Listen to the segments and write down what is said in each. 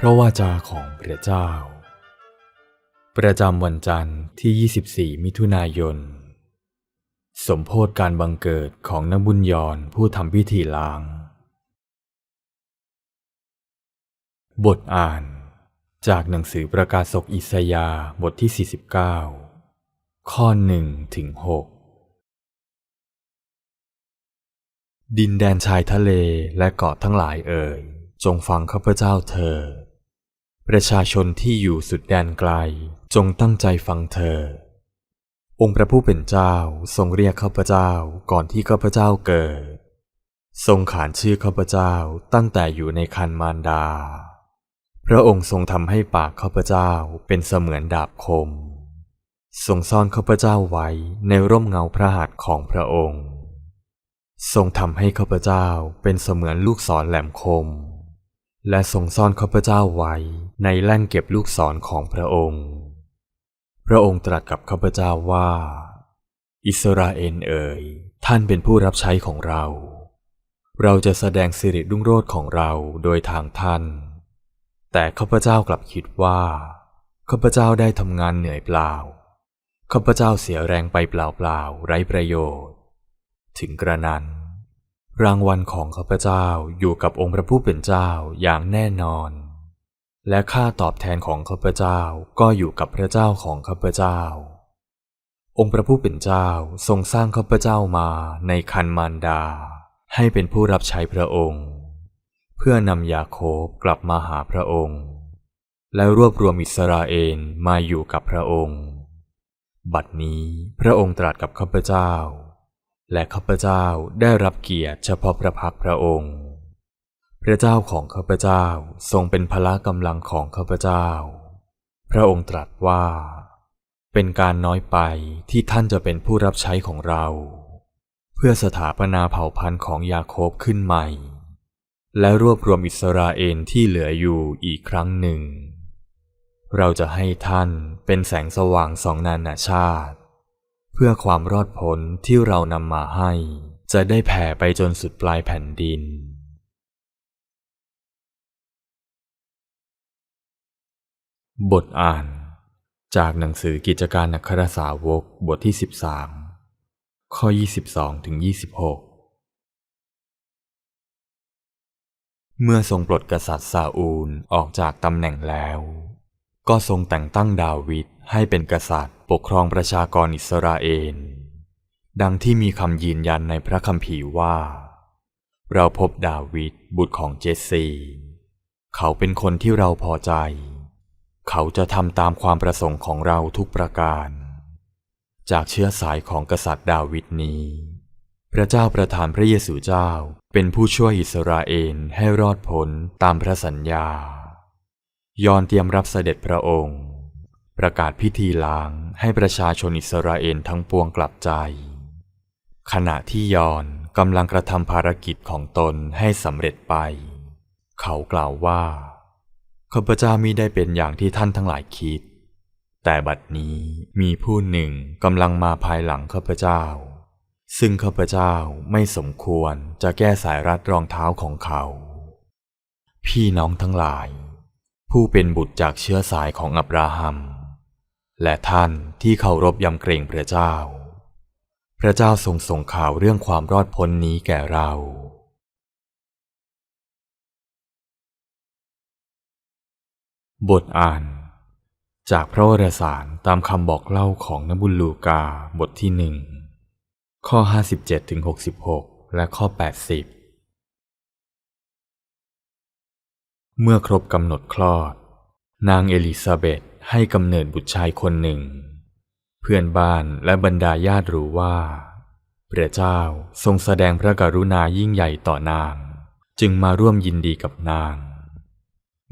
พระวาจาของพระเจ้า ประจำวันจันทร์ที่ 24 มิถุนายน สมโพธการบังเกิดของนบุญยรผู้ทำพิธีล้าง บทอ่านจากหนังสือประกาศศกอิสยาบทที่ 49 ข้อหนึ่งถึงหกดินแดนชายทะเลและเกาะทั้งหลายเอ่ย จงฟังข้าพเจ้าเธอ ประชาชนที่อยู่สุดแดนไกล จงตั้งใจฟังเธอ องค์พระผู้เป็นเจ้าทรงเรียกข้าพเจ้าก่อนที่ข้าพเจ้าเกิด ทรงขานชื่อข้าพเจ้าตั้งแต่อยู่ในคันมารดา พระองค์ทรงทำให้ปากข้าพเจ้าเป็นเสมือนดาบคม ทรงซ่อนข้าพเจ้าไว้ในร่มเงาพระหัตถ์ของพระองค์ ทรงทำให้ข้าพเจ้าเป็นเสมือนลูกศรแหลมคม และทรงซ่อนข้าพเจ้าไว้ในแล่นเก็บลูกศรของพระองค์ พระองค์ตรัสกับข้าพเจ้าว่า อิสราเอลเอ๋ยท่านเป็นผู้รับใช้ของเรา เราจะแสดงสิริรุ่งโรจน์ของเราโดยทางท่าน แต่ข้าพเจ้ากลับคิดว่าข้าพเจ้าได้ทำงานเหนื่อยเปล่าข้าพเจ้าเสียแรงไปเปล่าๆไร้ประโยชน์ ถึงกระนั้น รางวัลของข้าพเจ้าอยู่กับองค์พระผู้เป็นเจ้าอย่างแน่นอน และค่าตอบแทนของข้าพเจ้าก็อยู่กับพระเจ้าของข้าพเจ้า องค์พระผู้เป็นเจ้าทรงสร้างข้าพเจ้ามาในคันมารดา ให้เป็นผู้รับใช้พระองค์ เพื่อนำยาโคบกลับมาหาพระองค์ และรวบรวมอิสราเอลมาอยู่กับพระองค์ บัดนี้พระองค์ตรัสกับข้าพเจ้า และข้าพเจ้าได้รับเกียรติเฉพาะพระพักพระองค์ พระเจ้าของข้าพเจ้าทรงเป็นพละกำลังของข้าพเจ้า พระองค์ตรัสว่า เป็นการน้อยไปที่ท่านจะเป็นผู้รับใช้ของเรา เพื่อสถาปนาเผ่าพันธุ์ของยาโคบขึ้นใหม่ และรวบรวมอิสราเอลที่เหลืออยู่อีกครั้งหนึ่ง เราจะให้ท่านเป็นแสงสว่างสองนานาชาติ เพื่อความรอดพ้นที่เรานำมาให้ จะได้แผ่ไปจนสุดปลายแผ่นดิน บทอ่าน จากหนังสือกิจการนักครสาวกบทที่ 13 ข้อ 22ถึง26 เมื่อทรงปลดกษัตริย์ซาอูลออกจากตำแหน่งแล้ว ก็ทรงแต่งตั้งดาวิดให้เป็นกษัตริย์ ปกครองประชากรอิสราเอล ดังที่มีคำยืนยันในพระคัมภีร์ว่า เราพบดาวิดบุตรของเจสซี เขาเป็นคนที่เราพอใจ เขาจะทำตามความประสงค์ของเราทุกประการ จากเชื้อสายของกษัตริย์ดาวิดนี้ พระเจ้าประทานพระเยซูเจ้าเป็นผู้ช่วยอิสราเอลให้รอดพ้นตามพระสัญญา ยอนเตรียมรับเสด็จพระองค์ ประกาศพิธีล้างให้ประชาชนอิสราเอลทั้งปวงกลับใจ ขณะที่ยอนกำลังกระทำภารกิจของตนให้สำเร็จไป เขากล่าวว่าข้าพเจ้ามิได้เป็นอย่างที่ท่านทั้งหลายคิด แต่บัดนี้มีผู้หนึ่งกำลังมาภายหลังข้าพเจ้า ซึ่งข้าพเจ้าไม่สมควรจะแก้สายรัดรองเท้าของเขา พี่น้องทั้งหลาย ผู้เป็นบุตรจากเชื้อสายของอับราฮัม และท่านที่เคารพยำเกรงพระเจ้า พระเจ้าทรงส่งข่าวเรื่องความรอดพ้นนี้แก่เรา บทอ่าน จากพระวรสารตามคำบอกเล่าของนบุลลูกาบทที่หนึ่งข้อ 57ถึง66 และข้อ 80 เมื่อครบกำหนดคลอด นางเอลิซาเบธ ให้กำเนิดบุตรชายคนหนึ่ง เพื่อนบ้านและบรรดาญาติรู้ว่า พระเจ้าทรงแสดงพระกรุณายิ่งใหญ่ต่อนาง จึงมาร่วมยินดีกับนาง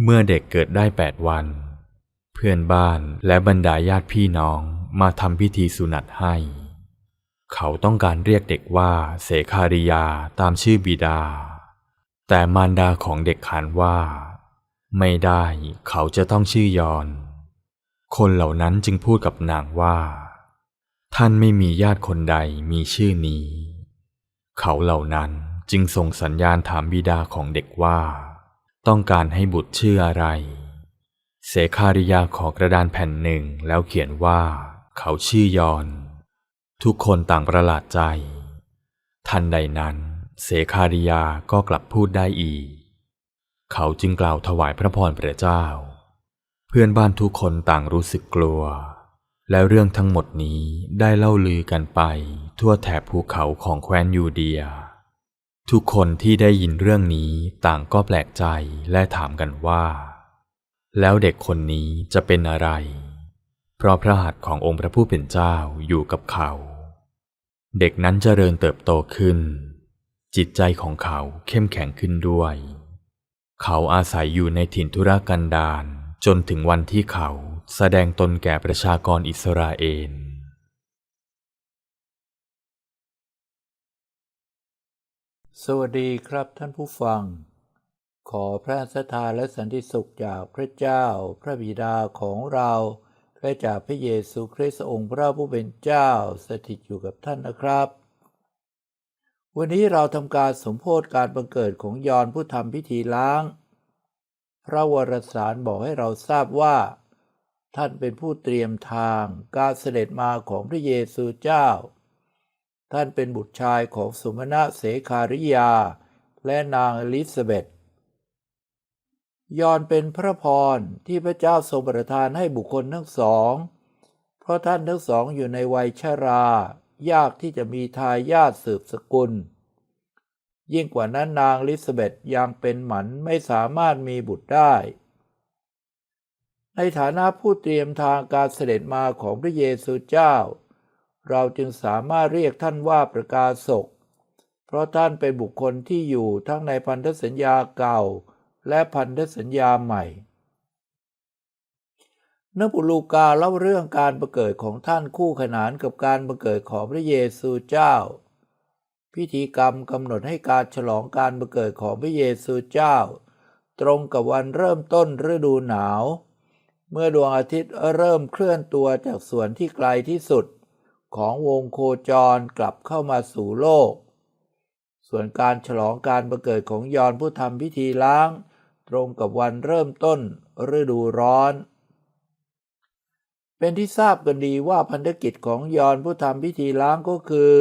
เมื่อเด็กเกิดได้แปดวัน เพื่อนบ้านและบรรดาญาติพี่น้องมาทำพิธีสุนัตให้ เขาต้องการเรียกเด็กว่าเสคาริยาตามชื่อบิดา แต่มารดาของเด็กขานว่า ไม่ได้เขาจะต้องชื่อยอน คนเหล่านั้นจึงพูดกับนางว่า ท่านไม่มีญาติคนใดมีชื่อนี้ เขาเหล่านั้นจึงส่งสัญญาณถามบิดาของเด็กว่า ต้องการให้บุตรชื่ออะไร เสคาริยาขอกระดานแผ่นหนึ่งแล้วเขียนว่า เขาชื่อยอน ทุกคนต่างประหลาดใจ ทันใดนั้นเสคาริยาก็กลับพูดได้อีก เขาจึงกล่าวถวายพระพรพระเจ้า พื่อนบ้านทุกคนต่างรู้สึกกลัว และเรื่องทั้งหมดนี้ได้เล่าลือกันไป ทั่วแถบภูเขาของแคว้นยูเดีย ทุกคนที่ได้ยินเรื่องนี้ต่างก็แปลกใจและถามกันว่า แล้วเด็กคนนี้จะเป็นอะไร เพราะพระหัตถ์ขององค์พระผู้เป็นเจ้าอยู่กับเขา เด็กนั้นเจริญเติบโตขึ้น จิตใจของเขาเข้มแข็งขึ้นด้วย เขาอาศัยอยู่ในถิ่นทุรกันดาร จนถึงวันที่เขาแสดงตนแก่ประชากรอิสราเอล สวัสดีครับท่านผู้ฟัง ขอพระสถานและสันติสุขจากพระเจ้าพระบิดาของเราและจากพระเยซูคริสต์องค์พระผู้เป็นเจ้าสถิตอยู่กับท่านนะครับ วันนี้เราทำการสมโพธการบังเกิดของยอนผู้ทำพิธีล้าง พระวรสารบอกให้เราทราบว่า ท่านเป็นผู้เตรียมทางการเสด็จมาของพระเยซูเจ้า ท่านเป็นบุตรชายของสุมาณะเสคาริยา และนางอลิซาเบธยอนเป็นพระพรที่พระเจ้าทรงประทานให้บุคคลทั้งสอง เพราะท่านทั้งสองอยู่ในวัยชรา ยากที่จะมีทายาทสืบสกุล ยิ่งกว่านั้นนางลิซเบธยังเป็นหมันไม่สามารถมีบุตรได้ ในฐานะผู้เตรียมทางการเสด็จมาของพระเยซูเจ้า เราจึงสามารถเรียกท่านว่าประกาศก เพราะท่านเป็นบุคคลที่อยู่ทั้งในพันธสัญญาเก่า และพันธสัญญาใหม่นักบุลูกาเล่าเรื่องการประเกิดของท่านคู่ขนานกับการประเกิดของพระเยซูเจ้า พิธีกรรมกำหนดให้การฉลองการประเกิดของพระเยซูเจ้า ตรงกับวันเริ่มต้นฤดูหนาว เมื่อดวงอาทิตย์เริ่มเคลื่อนตัวจากส่วนที่ไกลที่สุด ของวงโคจรกลับเข้ามาสู่โลก ส่วนการฉลองการประเกิดของยอนผู้ทำพิธีล้าง ตรงกับวันเริ่มต้นฤดูร้อนเป็นที่ทราบกันดีว่าพันธกิจของยอนผู้ทำพิธีล้างก็คือ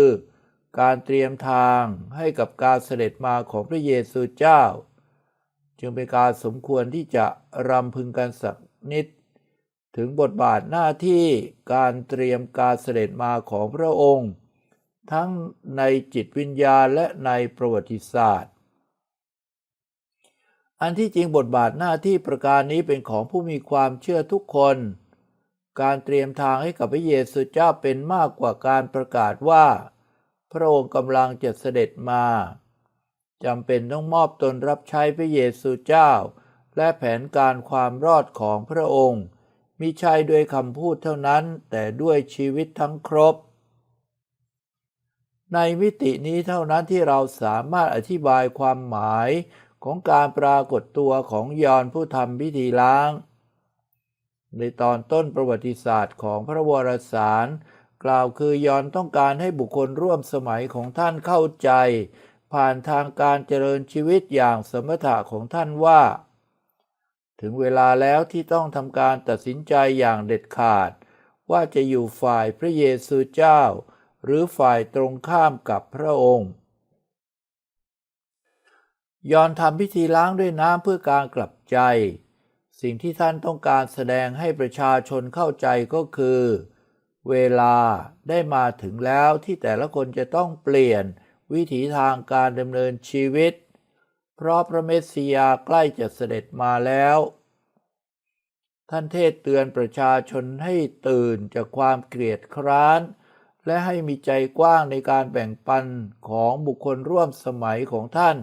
การเตรียมทางให้กับการเสด็จมาของพระเยซูเจ้า จึงเป็นการสมควรที่จะรำพึงกันสักนิด ถึงบทบาทหน้าที่การเตรียมการเสด็จมาของพระองค์ ทั้งในจิตวิญญาณและในประวัติศาสตร์ อันที่จริงบทบาทหน้าที่ประการนี้เป็นของผู้มีความเชื่อทุกคน การเตรียมทางให้กับพระเยซูเจ้าเป็นมากกว่าการประกาศว่า พระองค์กำลังจะเสด็จมาจำเป็นต้องมอบตนรับใช้พระเยซูเจ้า และแผนการความรอดของพระองค์มิใช่ด้วยคำพูดเท่านั้นแต่ด้วยชีวิตทั้งครบ ในมิตินี้เท่านั้นที่เราสามารถอธิบายความหมายของการปรากฏตัวของยอนผู้ทำพิธีล้าง ในตอนต้นประวัติศาสตร์ของพระวรสาร กล่าวคือยอนต้องการให้บุคคลร่วมสมัยของท่านเข้าใจ ผ่านทางการเจริญชีวิตอย่างสมถะของท่านว่า ถึงเวลาแล้วที่ต้องทำการตัดสินใจอย่างเด็ดขาด ว่าจะอยู่ฝ่ายพระเยซูเจ้า หรือฝ่ายตรงข้ามกับพระองค์ ยอนทำพิธีล้างด้วยน้ำเพื่อการกลับใจ สิ่งที่ท่านต้องการแสดงให้ประชาชนเข้าใจก็คือ เวลาได้มาถึงแล้วที่แต่ละคนจะต้องเปลี่ยนวิถีทางการดำเนินชีวิต เพราะพระเมสสิยาใกล้จะเสด็จมาแล้ว ท่านเทศเตือนประชาชนให้ตื่นจากความเกลียดคร้าน และให้มีใจกว้างในการแบ่งปันของบุคคลร่วมสมัยของท่าน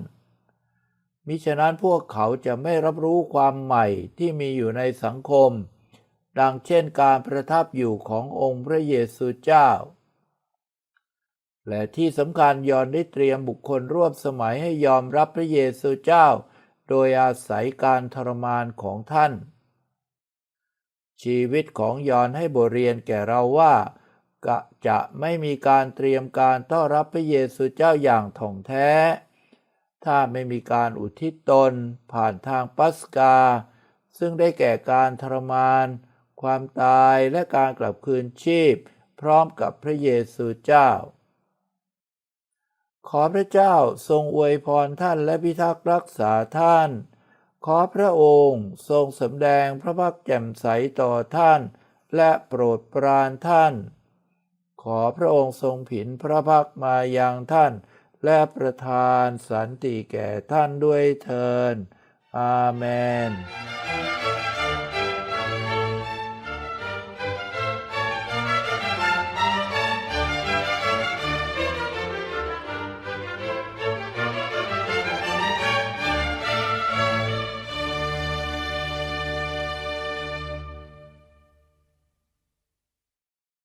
มิฉะนั้นพวกเขาจะไม่รับรู้ความใหม่ที่มีอยู่ในสังคม ดังเช่นการประทับอยู่ขององค์พระเยซูเจ้า และที่สำคัญยอนได้เตรียมบุคคลร่วมสมัยให้ยอมรับพระเยซูเจ้า โดยอาศัยการทรมานของท่าน ชีวิตของยอนให้บทเรียนแก่เราว่าจะไม่มีการเตรียมการต้อนรับพระเยซูเจ้าอย่างถ่องแท้ ถ้าไม่มีการอุทิศตนผ่านทางปัสกา ซึ่งได้แก่การทรมาน ความตายและการกลับคืนชีพ พร้อมกับพระเยซูเจ้า ขอพระเจ้าทรงอวยพรท่านและพิทักษ์รักษาท่าน ขอพระองค์ทรงสำแดงพระพักแจ่มใสต่อท่าน และโปรดปรานท่าน ขอพระองค์ทรงผินพระพักมายังท่าน และประทานสันติแก่ท่านด้วยเทินอาเมน